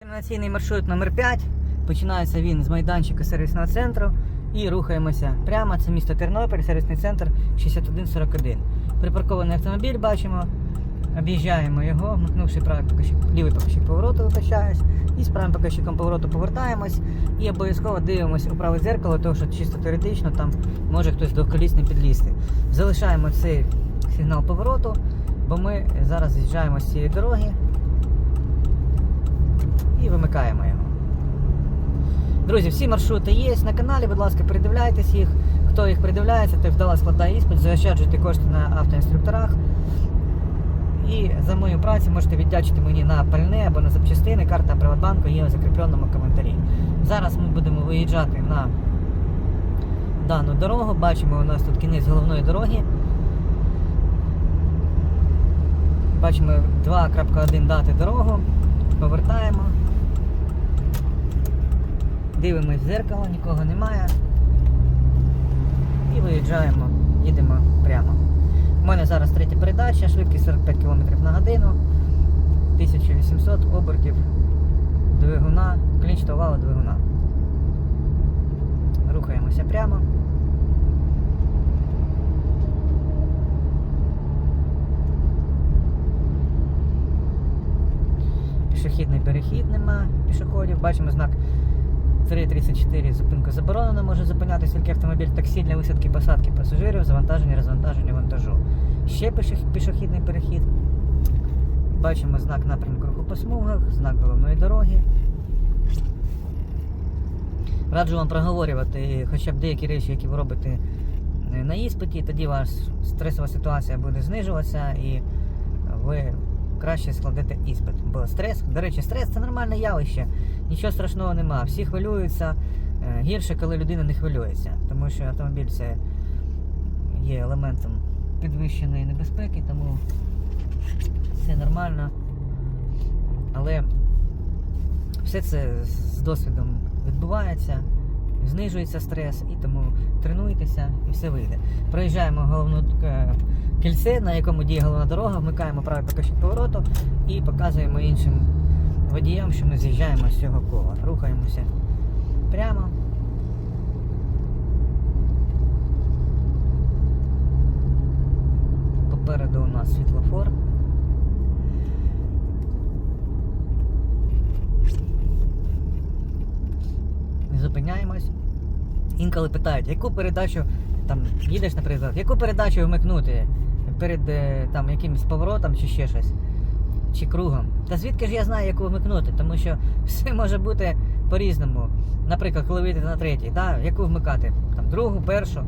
Дискримінаційний маршрут номер 5 Починається він з майданчика сервісного центру і рухаємося прямо. Це місто Тернопіль, сервісний центр 6141. Припаркований автомобіль бачимо. Об'їжджаємо його, вмикнувши лівий покажчик повороту, вибачаюсь, і з правим покажчиком повороту повертаємось і обов'язково дивимося у праве дзеркало, тому що чисто теоретично там може хтось двохколісний підлізти. Залишаємо цей сигнал повороту, бо ми зараз з'їжджаємо з цієї дороги і вимикаємо його. Друзі, всі маршрути є на каналі, будь ласка, передивляйтесь їх. Хто їх передивляється, той вдало складає іспит, заощаджуйте кошти на автоінструкторах. І за мою працю можете віддячити мені на пальне або на запчастини. Карта Приватбанку є у закріпленому коментарі. Зараз ми будемо виїжджати на дану дорогу. Бачимо, у нас тут кінець головної дороги. Бачимо 2.1 дати дорогу. Повертаємо. Дивимось в зеркало, нікого немає. І виїжджаємо, їдемо прямо. У мене зараз третя передача, швидкість 45 км на годину, 1800 обертів двигуна, клінчатого валу двигуна. Рухаємося прямо. Пішохідний перехід нема пішоходів. Бачимо знак 3.34 зупинка заборонена, може зупинятися тільки автомобіль таксі для висадки посадки пасажирів, завантаження, розвантаження вантажу. Ще пішох- пішохідний перехід. Бачимо знак напрямку руху по смугах, знак головної дороги. Раджу вам проговорювати хоча б деякі речі, які ви робите е, на іспиті, тоді ваша стресова ситуація буде знижуватися і ви краще складете іспит. Бо стрес, до речі, стрес це нормальне явище, нічого страшного нема. Всі хвилюються. Е, Гірше, коли людина не хвилюється, тому що автомобіль це є елементом підвищеної небезпеки, тому все нормально. Але все це з досвідом відбувається, знижується стрес, і тому тренуйтеся і все вийде. Проїжджаємо головну е, кільце, на якому діє головна дорога, вмикаємо правий покажчик повороту і показуємо іншим водіям, що ми з'їжджаємо з цього кола. Рухаємося прямо. Попереду у нас світлофор. Зупиняємось. Інколи питають, яку передачу там їдеш, наприклад, яку передачу вмикнути перед е, там якимось поворотом чи ще щось, чи кругом. Та звідки ж я знаю, яку вмикнути? Тому що все може бути по-різному. Наприклад, коли вийдете на третій, да, яку вмикати? Там другу, першу.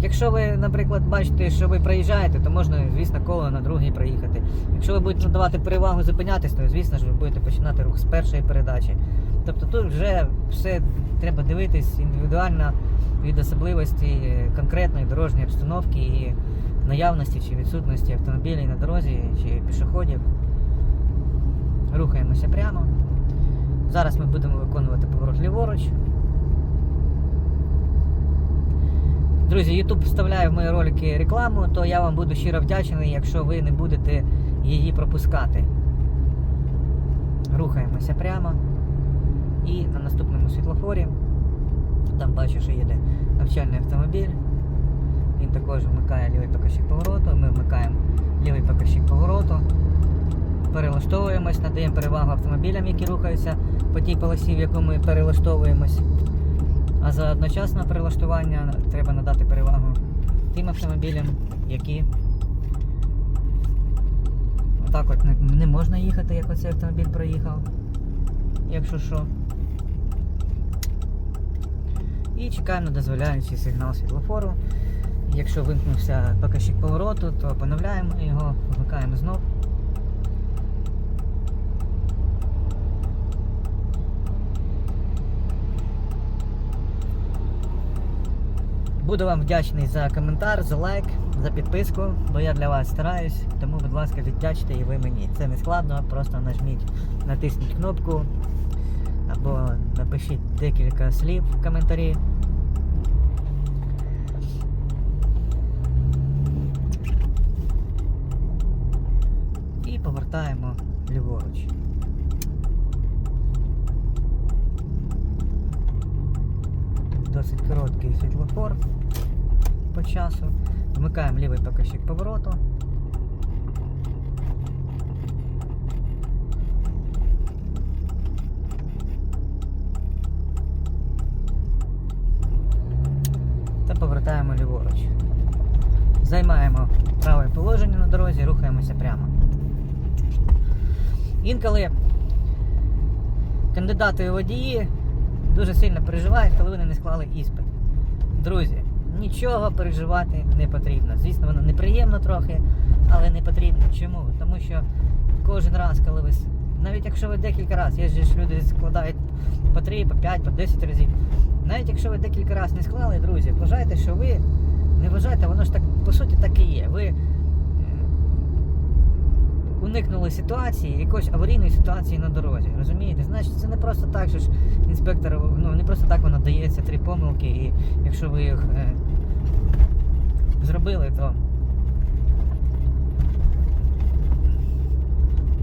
Якщо ви, наприклад, бачите, що ви проїжджаєте, то можна, звісно, коло на другий проїхати. Якщо ви будете надавати перевагу зупинятись, то звісно ж ви будете починати рух з першої передачі. Тобто тут вже все треба дивитись індивідуально від особливості е, конкретної дорожньої обстановки і наявності чи відсутності автомобілів на дорозі чи пішоходів. Рухаємося прямо. Зараз ми будемо виконувати поворот ліворуч. Друзі, YouTube вставляє в мої ролики рекламу, то я вам буду щиро вдячний, якщо ви не будете її пропускати. Рухаємося прямо. І на наступному світлофорі, там бачу, що їде навчальний автомобіль. Він також вмикає лівий покажчик повороту, ми вмикаємо лівий покажчик повороту, перелаштовуємось, надаємо перевагу автомобілям, які рухаються по тій полосі, в яку ми перелаштовуємось. А за одночасне перелаштування треба надати перевагу тим автомобілям, які отак от не, можна їхати, як оцей автомобіль проїхав, якщо що. І чекаємо на дозволяючий сигнал світлофору. Якщо вимкнувся показчик повороту, то поновляємо його, вмикаємо знов. Буду вам вдячний за коментар, за лайк, за підписку, бо я для вас стараюсь, тому, будь ласка, віддячте і ви мені. Це не складно, просто нажміть, натисніть кнопку або напишіть декілька слів в коментарі. І повертаємо ліворуч. Досить короткий світлофор по часу. Вмикаємо лівий покажчик повороту. Повертаємо ліворуч. Займаємо праве положення на дорозі, рухаємося прямо. Інколи кандидати у водії дуже сильно переживають, коли вони не склали іспит. Друзі, нічого переживати не потрібно. Звісно, воно неприємно трохи, але не потрібно. Чому? Тому що кожен раз, коли ви. Навіть якщо ви декілька разів, є ж люди складають по 3, по 5, по 10 разів. Навіть якщо ви декілька разів не склали, друзі, вважайте, що ви не вважайте, воно ж так по суті так і є. Ви е, уникнули ситуації, якоїсь аварійної ситуації на дорозі. Розумієте? Значить, це не просто так, що ж інспектор, ну не просто так воно дається три помилки, і якщо ви їх е, зробили, то.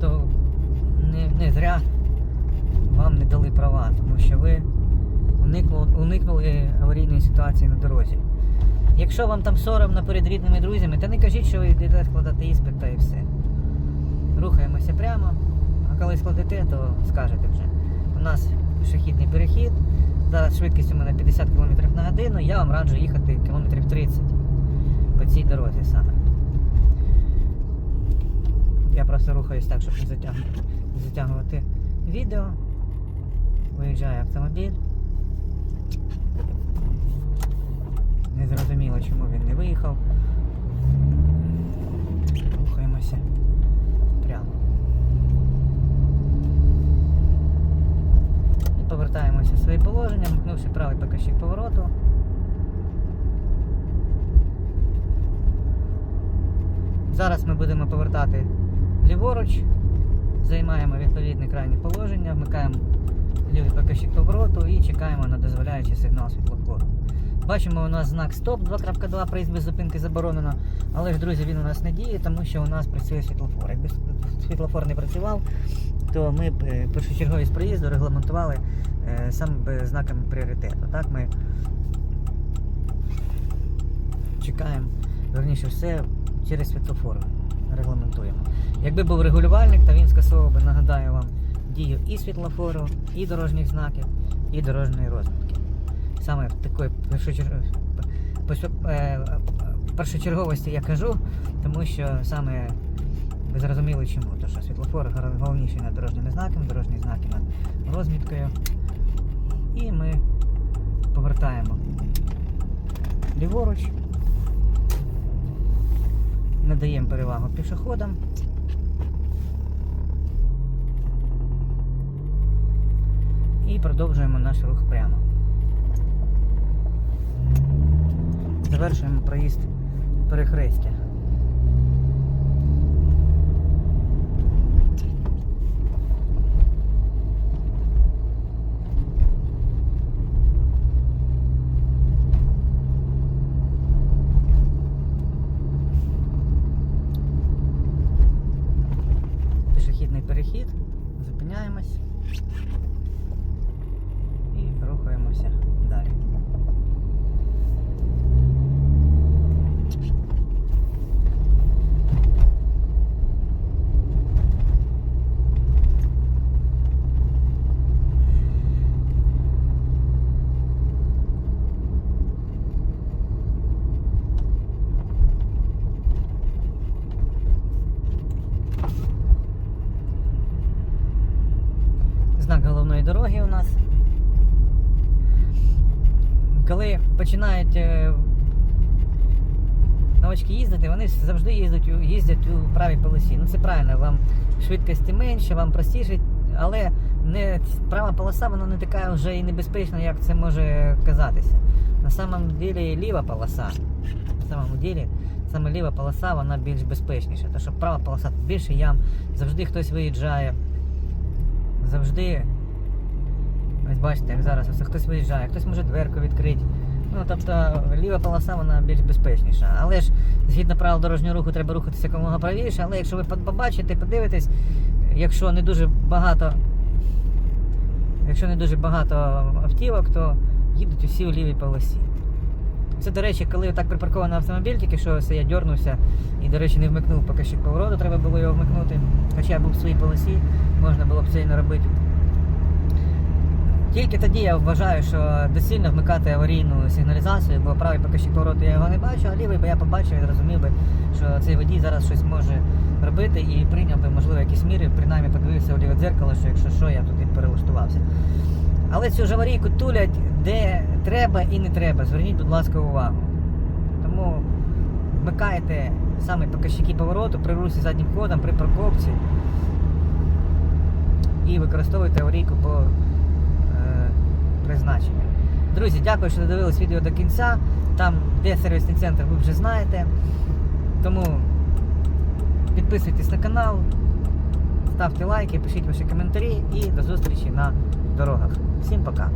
То не, не зря вам не дали права, тому що ви уникнули, уникнули аварійної ситуації на дорозі. Якщо вам там соромно перед рідними друзями, то не кажіть, що ви йдете складати іспит та і все. Рухаємося прямо, а коли складете, то скажете вже. У нас пішохідний перехід. Зараз швидкість у мене 50 км на годину, я вам раджу їхати кілометрів 30 по цій дорозі саме. Я просто рухаюсь так, щоб не затягнути, відео. Виїжджає автомобіль. Не зрозуміло, чому він не виїхав. Рухаємося прямо. І повертаємося в своє положення, мкнувши правий показчик повороту. Зараз ми будемо повертати ліворуч, займаємо відповідне крайнє положення, вмикаємо показчик повороту і чекаємо на дозволяючий сигнал світлофору. Бачимо, у нас знак стоп 2.2, проїзд без зупинки заборонено. Але ж, друзі, він у нас не діє, тому що у нас працює світлофор. Якби світлофор не працював, то ми б е, першочерговість проїзду регламентували е, саме знаками пріоритету. Так, ми чекаємо, верніше все, через світлофор регламентуємо. Якби був регулювальник, то він скасовував би, нагадаю вам, дію і світлофору, і дорожніх знаків, і дорожньої розмітки. Саме в такої пос- е, першочерговості я кажу, тому що саме ви зрозуміли чому. Тому що світлофор гар- головніший над дорожніми знаками, дорожні знаки над розміткою. І ми повертаємо ліворуч, надаємо перевагу пішоходам. І продовжуємо наш рух прямо. Завершуємо проїзд перехрестя. Пішохідний перехід. Зупиняємось рухаємося далі. Знак головної дороги у нас. Коли починають е, новачки їздити, вони завжди їздять, їздять у правій полосі. Ну це правильно, вам швидкості менше, вам простіше, але не, права полоса вона не така вже і небезпечна, як це може казатися. На самом деле ліва полоса. На самому деле, саме ліва полоса вона більш безпечніша. Тому що права полоса тут більше ям, завжди хтось виїжджає. Завжди. Ось бачите, як зараз ось хтось виїжджає, хтось може дверку відкрити. Ну, тобто ліва полоса вона більш безпечніша. Але ж згідно правил дорожнього руху треба рухатися якомога правіше. Але якщо ви побачите, подивитесь, якщо не дуже багато, якщо не дуже багато автівок, то їдуть усі у лівій полосі. Це, до речі, коли так припаркований автомобіль, тільки що я дьорнувся і, до речі, не вмикнув показчик повороту, треба було його вмикнути. Хоча я був в своїй полосі, можна було б це і не робити. Тільки тоді я вважаю, що доцільно вмикати аварійну сигналізацію, бо правий показчик повороту я його не бачу, а лівий би я побачив і зрозумів би, що цей водій зараз щось може робити і прийняв би, можливо, якісь міри, принаймні подивився у ліве дзеркало, що якщо що, я туди перелаштувався. Але цю ж аварійку тулять де треба і не треба. Зверніть, будь ласка, увагу. Тому вмикайте саме показчики повороту при русі заднім ходом, при парковці і використовуйте аварійку по призначенню. Друзі, дякую, що додивились відео до кінця. Там, де сервісний центр, ви вже знаєте. Тому підписуйтесь на канал, ставте лайки, пишіть ваші коментарі і до зустрічі на дорогах. Всім пока!